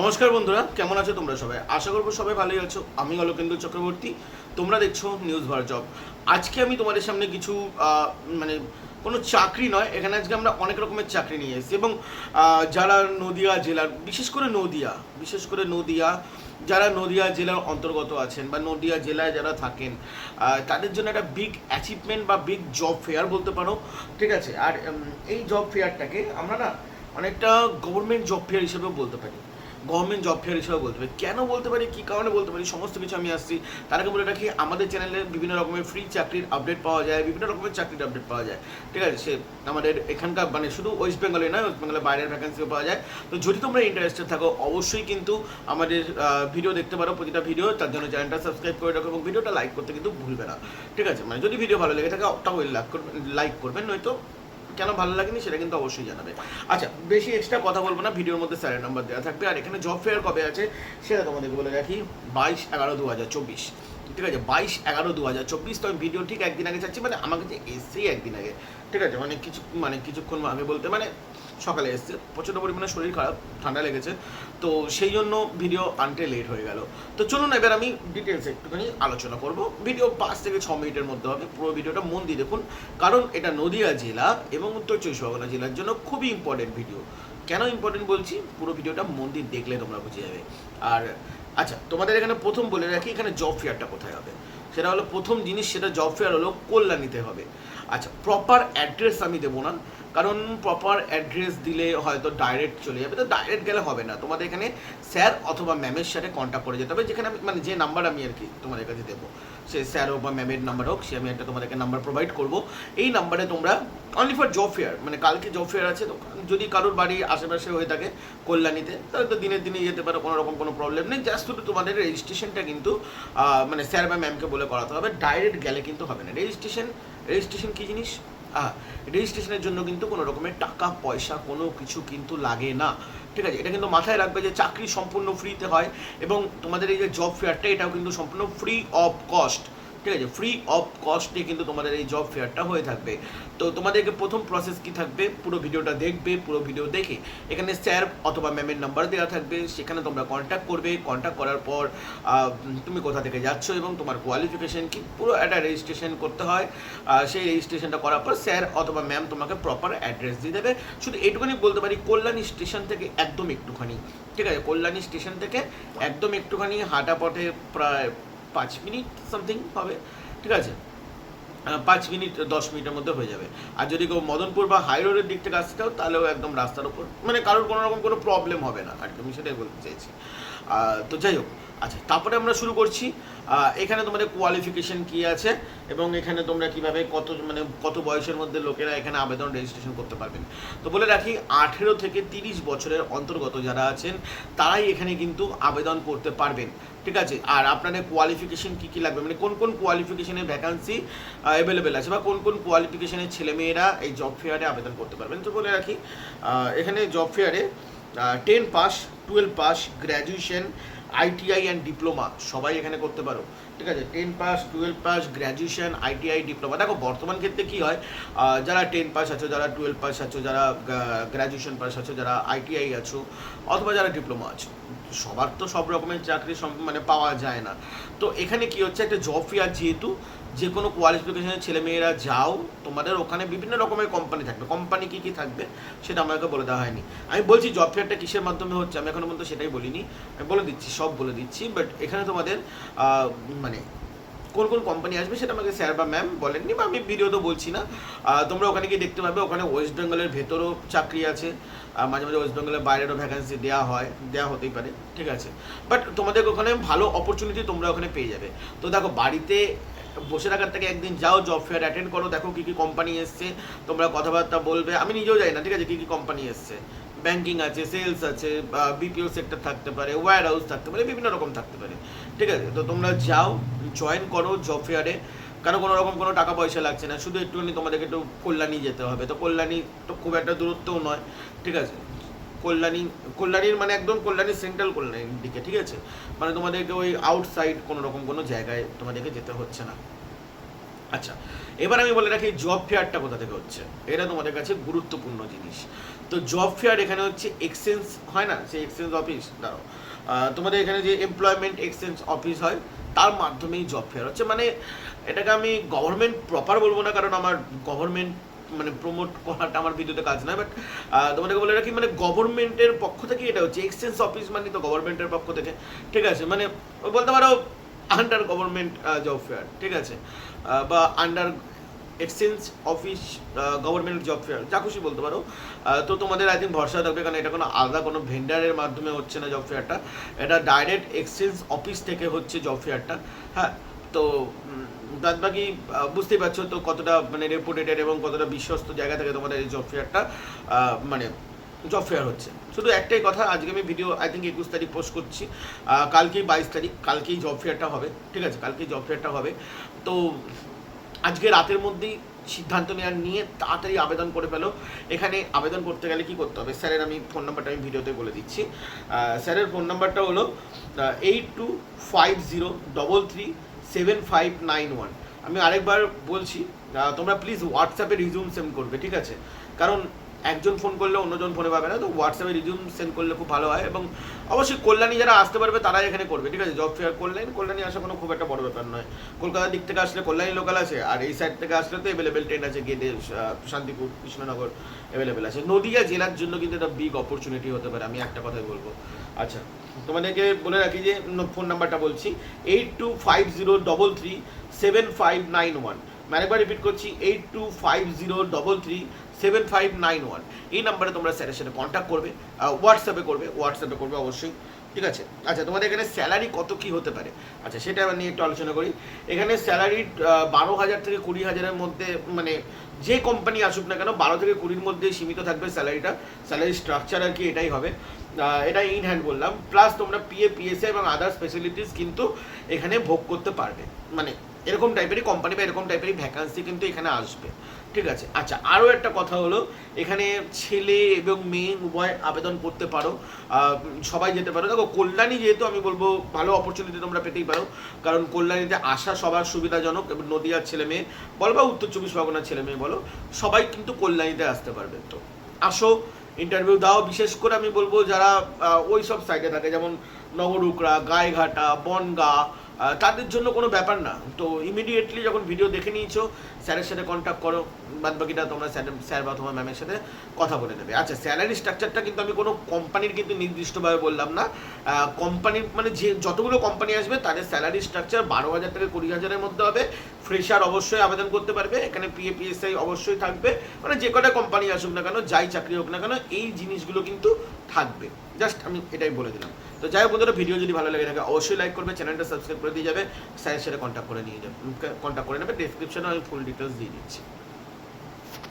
নমস্কার বন্ধুরা, কেমন আছো তোমরা সবাই? আশা করব সবাই ভালোই আছো। আমি অলকেন্দু চক্রবর্তী, তোমরা দেখছ নিউজ ভার জব আজকে আমি তোমাদের সামনে কিছু মানে কোনো চাকরি নয়, এখানে আজকে আমরা অনেক রকমের চাকরি নিয়ে এসেছি এবং যারা নদিয়া জেলার, বিশেষ করে নদিয়া, বিশেষ করে নদিয়া, যারা নদিয়া জেলার অন্তর্গত আছেন বা নদিয়া জেলায় যারা থাকেন তাদের জন্য একটা বিগ অ্যাচিভমেন্ট বা বিগ জব ফেয়ার বলতে পারো, ঠিক আছে? আর এই জব ফেয়ারটাকে আমরা না অনেকটা গভর্নমেন্ট জব ফেয়ার হিসেবেও বলতে পারি। গভর্নমেন্ট জব ফেয়ার হিসেবে বলতে পারি। কেন বলতে পারি? কী কারণে বলতে পারি? সমস্ত কিছু আমি আসছি। তার আগে বলে রাখি, আমাদের চ্যানেলে বিভিন্ন রকমের ফ্রি চাকরির আপডেট পাওয়া যায়, বিভিন্ন রকমের চাকরির আপডেট পাওয়া যায়। ঠিক আছে? সে আমাদের এখানকার মানে শুধু ওয়েস্ট বেঙ্গলে নয় ওয়েস্ট বেঙ্গলের বাইরের ভ্যাকেন্সিও পাওয়া যায়। তো যদি তোমরা ইন্টারেস্টেড থাকো, অবশ্যই কিন্তু আমাদের ভিডিও দেখতে পারো প্রতিটা ভিডিও তার জন্য চ্যানেলটা সাবস্ক্রাইব করে রাখো এবং ভিডিওটা লাইক করতে কিন্তু ভুলবে না। ঠিক আছে? মানে যদি ভিডিও ভালো লেগে থাকে ওটাও লাইক করবেন লাইক করবেন, নয়তো কেন ভালো লাগেনি সেটা কিন্তু অবশ্যই জানাবে। আচ্ছা বেশি এক্সট্রা কথা বলব না, ভিডিওর মধ্যে স্যারের নাম্বার দেওয়া থাকবে। আর এখানে জব ফেয়ার কবে আছে সেটা তোমাদেরকে বলে রাখি বাইশ এগারো দু হাজার চব্বিশ। ঠিক আছে, বাইশ এগারো দু হাজার চব্বিশ। তো আমি ভিডিও ঠিক একদিন আগে চাচ্ছি মানে আমাকে কাছে এসেই একদিন আগে। ঠিক আছে মানে কিছু মানে কিছুক্ষণ আগে বলতে মানে সকালে এসছে। প্রচণ্ড পরিমাণে শরীর খারাপ, ঠান্ডা লেগেছে। তো সেই জন্য ভিডিও আনতে লেট হয়ে গেল। তো চলুন এবার আমি ডিটেলস একটুখানি আলোচনা করব। ভিডিও পাঁচ থেকে ছ মিনিটের মধ্যে হবে। পুরো ভিডিওটা মন দিয়ে দেখুন। কারণ এটা নদিয়া জেলা এবং উত্তর চব্বিশ পরগনা জেলার জন্য খুবই ইম্পর্টেন্ট ভিডিও কেন ইম্পর্টেন্ট বলছি? পুরো ভিডিওটা মন দিয়ে দেখলে তোমরা বুঝে যাবে। আর আচ্ছা তোমাদের এখানে প্রথম বলে রাখি, এখানে জব ফেয়ারটা কোথায় হবে? সেটা হলো প্রথম জিনিস, সেটা জব ফেয়ার হলো কল্যাণীতে হবে। আচ্ছা প্রপার অ্যাড্রেস আমি দেবো না, কারণ প্রপার অ্যাড্রেস দিলে হয়তো ডাইরেক্ট চলে যাবে। তো ডাইরেক্ট গেলে হবে না। তোমাদের এখানে স্যার অথবা ম্যামের সাথে কন্ট্যাক্ট করে যেতে হবে, যেখানে আমি মানে যে নাম্বার আমি আর কি তোমাদের কাছে দেবো। সে স্যার হোক বা ম্যামের নাম্বার হোক, সে আমি একটা তোমাদেরকে নাম্বার প্রোভাইড করব। এই নাম্বারে তোমরা অনলি ফর জব ফেয়ার মানে কালকে জব ফেয়ার আছে, তো যদি কারোর বাড়ি আশেপাশে হয়ে থাকে কল্যাণীতে, তাহলে তো দিনের দিনে যেতে পারো, কোনো রকম কোনো প্রবলেম নেই। জাস্ট শুধু তোমাদের রেজিস্ট্রেশনটা কিন্তু মানে স্যার বা ম্যামকে বলে করাতে হবে। ডাইরেক্ট গেলে কিন্তু হবে না। রেজিস্ট্রেশন রেজিস্ট্রেশন কী জিনিস? রেজিস্ট্রেশনের জন্য কিন্তু কোনো রকমের টাকা, পয়সা, কোনো কিছু কিন্তু লাগে না। ঠিক আছে? এটা কিন্তু মাথায় রাখবে যে চাকরি সম্পূর্ণ ফ্রিতে হয় এবং তোমাদের এই যে জব ফেয়ারটা এটাও কিন্তু সম্পূর্ণ ফ্রি অফ কস্ট ঠিক আছে? ফ্রি অফ কস্টে কিন্তু তোমাদের এই জব ফেয়ারটা হয়ে থাকবে। তো তোমাদেরকে প্রথম প্রসেস কি থাকবে? পুরো ভিডিওটা দেখবে, পুরো ভিডিও দেখে। এখানে স্যার অথবা ম্যামের নাম্বার দেওয়া থাকবে। সেখানে তোমরা কন্ট্যাক্ট করবে। কন্ট্যাক্ট করার পর তুমি কোথা থেকে যাচ্ছ এবং তোমার কোয়ালিফিকেশন কি? পুরো একটা রেজিস্ট্রেশন করতে হয়। সেই রেজিস্ট্রেশনটা করার পর স্যার অথবা ম্যাম তোমাকে প্রপার অ্যাড্রেস দিয়ে দেবে। শুধু এইটুখানি বলতে পারি, কল্যাণী স্টেশন থেকে একদম একটুখানি। ঠিক আছে? কল্যাণী স্টেশন থেকে একদম একটুখানি হাঁটা পথে প্রায় পাঁচ মিনিট সামথিং হবে, ঠিক আছে? পাঁচ মিনিট, দশ মিনিটের মধ্যে হয়ে যাবে। আর যদি কেউ মদনপুর বা হাই রোডের দিক থেকে আসতে চাও, তাহলেও একদম রাস্তার উপর মানে কারোর কোনো রকম কোনো প্রবলেম হবে না। আর কি, আমি সেটাই বলতে চাইছি। তো যাই হোক আচ্ছা তারপরে আমরা শুরু করছি। এখানে তোমাদের কোয়ালিফিকেশন কি আছে এবং এখানে তোমরা কীভাবে কত মানে কত বয়সের মধ্যে লোকেরা এখানে আবেদন রেজিস্ট্রেশন করতে পারবেন? তো বলে রাখি, আঠেরো থেকে তিরিশ বছরের অন্তর্গত যারা আছেন, তারাই এখানে কিন্তু আবেদন করতে পারবেন। ঠিক আছে? আর আপনাদের কোয়ালিফিকেশন কী কী লাগবে? মানে কোন কোন কোয়ালিফিকেশনের ভ্যাকান্সি অ্যাভেলেবেল আছে? বা কোন কোন কোয়ালিফিকেশনের ছেলেমেয়েরা এই জব ফেয়ারে আবেদন করতে পারবেন? তো বলে রাখি এখানে job ফেয়ারে ten pass twelve pass graduation ITI and diploma সবাই এখানে করতে পারো। ঠিক আছে? Ten pass twelve pass graduation ITI diploma দেখো, বর্তমান ক্ষেত্রে কী হয় যারা টেন পাস আছো, যারা টুয়েলভ পাস আছো, যারা গ্র্যাজুয়েশন পাস আছো, যারা আইটিআই আছো, অথবা যারা ডিপ্লোমা আছো সবার তো সব রকমের চাকরি মানে পাওয়া যায় না। তো এখানে কি হচ্ছে, একটা জব ফেয়ার যেহেতু, যে কোনো কোয়ালিফিকেশনের ছেলেমেয়েরা যাও, তোমাদের ওখানে বিভিন্ন রকমের কোম্পানি থাকবে। কোম্পানি কী কী থাকবে, সেটা আমাকে বলে দেওয়া হয়নি। আমি বলছি জব ফেয়ারটা কিসের মাধ্যমে হচ্ছে, আমি এখনও পর্যন্ত সেটাই বলিনি। আমি বলে দিচ্ছি, সব বলে দিচ্ছি বাট এখানে তোমাদের মানে কোন কোন কোম্পানি আসবে সেটা আমাকে স্যার বা ম্যাম বলেননি বা আমি ভিডিওতে বলছি না। তোমরা ওখানে গিয়ে দেখতে পাবে ওখানে ওয়েস্ট বেঙ্গলের ভেতরও চাকরি আছে। মাঝে মাঝে ওয়েস্ট বেঙ্গলের বাইরেরও ভ্যাকান্সি দেওয়া হয় দেওয়া হতেই পারে, ঠিক আছে? বাট তোমাদের ওখানে ভালো অপরচুনিটি তোমরা ওখানে পেয়ে যাবে। তো দেখো, বাড়িতে বসে থাকার থেকে একদিন যাও জব ফেয়ার অ্যাটেন্ড করো, দেখো কী কী কোম্পানি এসছে, তোমরা কথাবার্তা বলবে। আমি নিজেও যাই না, ঠিক আছে, কী কী কোম্পানি এসছে। ব্যাংকিং আছে সেলস আছে বিপিও সেক্টর থাকতে পারে ওয়্যার হাউস থাকতে পারে, বিভিন্ন রকম থাকতে পারে, ঠিক আছে? তো তোমরা যাও জয়েন করো জব ফেয়ারে কারও কোনো রকম কোনো টাকা পয়সা লাগছে না, শুধু একটুখানি তোমাদেরকে একটু কল্যাণী যেতে হবে। তো কল্যাণী তো খুব একটা দূরত্বও নয়, ঠিক আছে? কল্যাণী, কল্যাণীর মানে একদম কল্যাণী সেন্ট্রাল কল্যাণীর দিকে, ঠিক আছে? মানে তোমাদেরকে ওই আউটসাইড কোনো রকম কোনো জায়গায় তোমাদেরকে যেতে হচ্ছে না। আচ্ছা এবার আমি বলে রাখি জব ফেয়ারটা কোথা থেকে হচ্ছে? এটা তোমাদের কাছে গুরুত্বপূর্ণ জিনিস। তো জব ফেয়ার এখানে হচ্ছে এক্সচেঞ্জ হয় না? সেই এক্সচেঞ্জ অফিস দাঁড়াও। তোমাদের এখানে যে এমপ্লয়মেন্ট এক্সচেঞ্জ অফিস হয় তার মাধ্যমেই জব ফেয়ার হচ্ছে। মানে এটাকে আমি গভর্নমেন্ট প্রপার বলব না, কারণ আমার গভর্নমেন্ট মানে প্রমোট করাটা আমার ভিডিওতে কাজ নয়। বাট তোমাদেরকে বলে রাখি মানে গভর্নমেন্টের পক্ষ থেকে এটা হচ্ছে। এক্সচেঞ্জ অফিস মানে তো গভর্নমেন্টের পক্ষ থেকে। ঠিক আছে? মানে বলতে পারো আন্ডার গভর্নমেন্ট জব ফেয়ার ঠিক আছে? বা under exchange office government job fair যা খুশি বলতে পারো। তো তোমাদের আই থিঙ্ক ভরসা থাকবে, কারণ এটা কোনো আলাদা কোনো ভেন্ডারের মাধ্যমে হচ্ছে না জব ফেয়ারটা এটা ডাইরেক্ট এক্সচেঞ্জ অফিস থেকে হচ্ছে জব ফেয়ারটা হ্যাঁ তো বাদ বাকি বুঝতেই পারছ তো কতটা মানে রেপুটেটেড এবং কতটা বিশ্বস্ত জায়গা থেকে তোমাদের এই জব ফেয়ারটা মানে জব ফেয়ার হচ্ছে। শুধু একটাই কথা, আজকে আমি ভিডিও আই থিঙ্ক একুশ তারিখ পোস্ট করছি। কালকেই বাইশ তারিখ, কালকেই জব ফেয়ারটা হবে। ঠিক আছে, কালকেই জব ফেয়ারটা হবে। তো আজকে রাতের মধ্যেই সিদ্ধান্ত নেওয়ার নিয়ে তাড়াতাড়ি আবেদন করে ফেলো। এখানে আবেদন করতে গেলে কি করতে হবে? স্যারের আমি ফোন নাম্বারটা আমি ভিডিওতে বলে দিচ্ছি। স্যারের ফোন নাম্বারটা হলো eight two five zero double three seven five nine one আমি আরেকবার বলছি তোমরা প্লিজ হোয়াটসঅ্যাপে রিজিউম সেন্ড করবে, ঠিক আছে? কারণ একজন ফোন করলে অন্যজন ফোনে পাবে না, তো হোয়াটসঅ্যাপে রিজিউম সেন্ড করলে খুব ভালো হয় এবং অবশ্যই কল্যাণী যারা আসতে পারবে তারাই এখানে করবে, ঠিক আছে? জব ফেয়ার করলেন কল্যাণী আসা কোনো খুব একটা বড় ব্যাপার নয়। কলকাতার দিক থেকে আসলে কল্যাণী লোকাল আছে, আর এই সাইড থেকে আসলে তো অ্যাভেলেবেল ট্রেন আছে গেটে শান্তিপুর, কৃষ্ণনগর অ্যাভেলেবেল আছে। নদীয়া জেলার জন্য কিন্তু এটা বিগ অপরচুনিটি হতে পারে, আমি একটা কথাই বলব। আচ্ছা তোমাদেরকে বলে রাখি যে ফোন নাম্বারটা বলছি eight two five zero double three seven five nine one আরেকবার রিপিট করছি eight two five zero double three seven five nine one এই নাম্বারে তোমরা স্যারের সাথে কন্ট্যাক্ট করবে হোয়াটসঅ্যাপে করবে হোয়াটসঅ্যাপে করবে অবশ্যই, ঠিক আছে? আচ্ছা তোমাদের এখানে স্যালারি কত কি হতে পারে? আচ্ছা সেটা নিয়ে একটু আলোচনা করি। এখানে স্যালারি বারো হাজার থেকে কুড়ি হাজারের মধ্যে মানে যে কোম্পানি আসুক না কেন, বারো থেকে কুড়ির মধ্যে সীমিত থাকবে স্যালারিটা স্যালারি স্ট্রাকচার আর কি এটাই হবে। এটা ইন হ্যান্ড বললাম। প্লাস তোমরা পিএ পিএসএ এবং আদার্স ফেসিলিটিস কিন্তু এখানে ভোগ করতে পারবে। মানে এরকম টাইপেরই কোম্পানি বা এরকম টাইপেরই ভ্যাকান্সি কিন্তু এখানে আসবে। ঠিক আছে? আচ্ছা আরও একটা কথা হলো, এখানে ছেলে এবং মেয়ে উভয় আবেদন করতে পারো সবাই যেতে পারো। দেখো, কল্যাণী যেহেতু আমি বলব, ভালো অপরচুনিটি তোমরা পেতেই পারো, কারণ কল্যাণীতে আসা সবার সুবিধাজনক, এবং নদিয়ার ছেলে মেয়ে বলো বা উত্তর চব্বিশ পরগনার ছেলে মেয়ে বলো, সবাই কিন্তু কল্যাণীতে আসতে পারবে। তো আসো ইন্টারভিউ দাও, বিশেষ করে আমি বলব যারা ওই সব সাইডে থাকে, যেমন নগরুকরা গায়েঘাটা বনগা তাদের জন্য কোনো ব্যাপার না। তো ইমিডিয়েটলি যখন ভিডিও দেখে নিয়েছো স্যারের সাথে কন্ট্যাক্ট করো বাদ বাকিটা তোমরা স্যার স্যার বা তোমার ম্যামের সাথে কথা বলে নেবে। আচ্ছা স্যালারি স্ট্রাকচারটা কিন্তু আমি কোনো কোম্পানির কিন্তু নির্দিষ্টভাবে বললাম না। কোম্পানির মানে যে, যতগুলো কোম্পানি আসবে, তাদের স্যালারি স্ট্রাকচার বারো হাজার থেকে কুড়ি হাজারের মধ্যে হবে। ফ্রেশার অবশ্যই আবেদন করতে পারবে। এখানে পিএ পিএসআই অবশ্যই থাকবে। মানে যে কটা কোম্পানি আসুক না কেন, যাই চাকরি হোক না কেন, এই জিনিসগুলো কিন্তু থাকবে। জাস্ট আমি এটাই বলে দিলাম। তো যাই হোক বন্ধুরা ভিডিও যদি ভালো লাগে থাকে, অবশ্যই লাইক করবে চ্যানেলটা সাবস্ক্রাইব করে দিয়ে যাবে। স্যারের সাথে কন্ট্যাক্ট করে নিয়ে যাবে। কন্ট্যাক্ট করে নেবে ডিসক্রিপশনে আমি ফুল ডিটেলস দিয়ে দিচ্ছি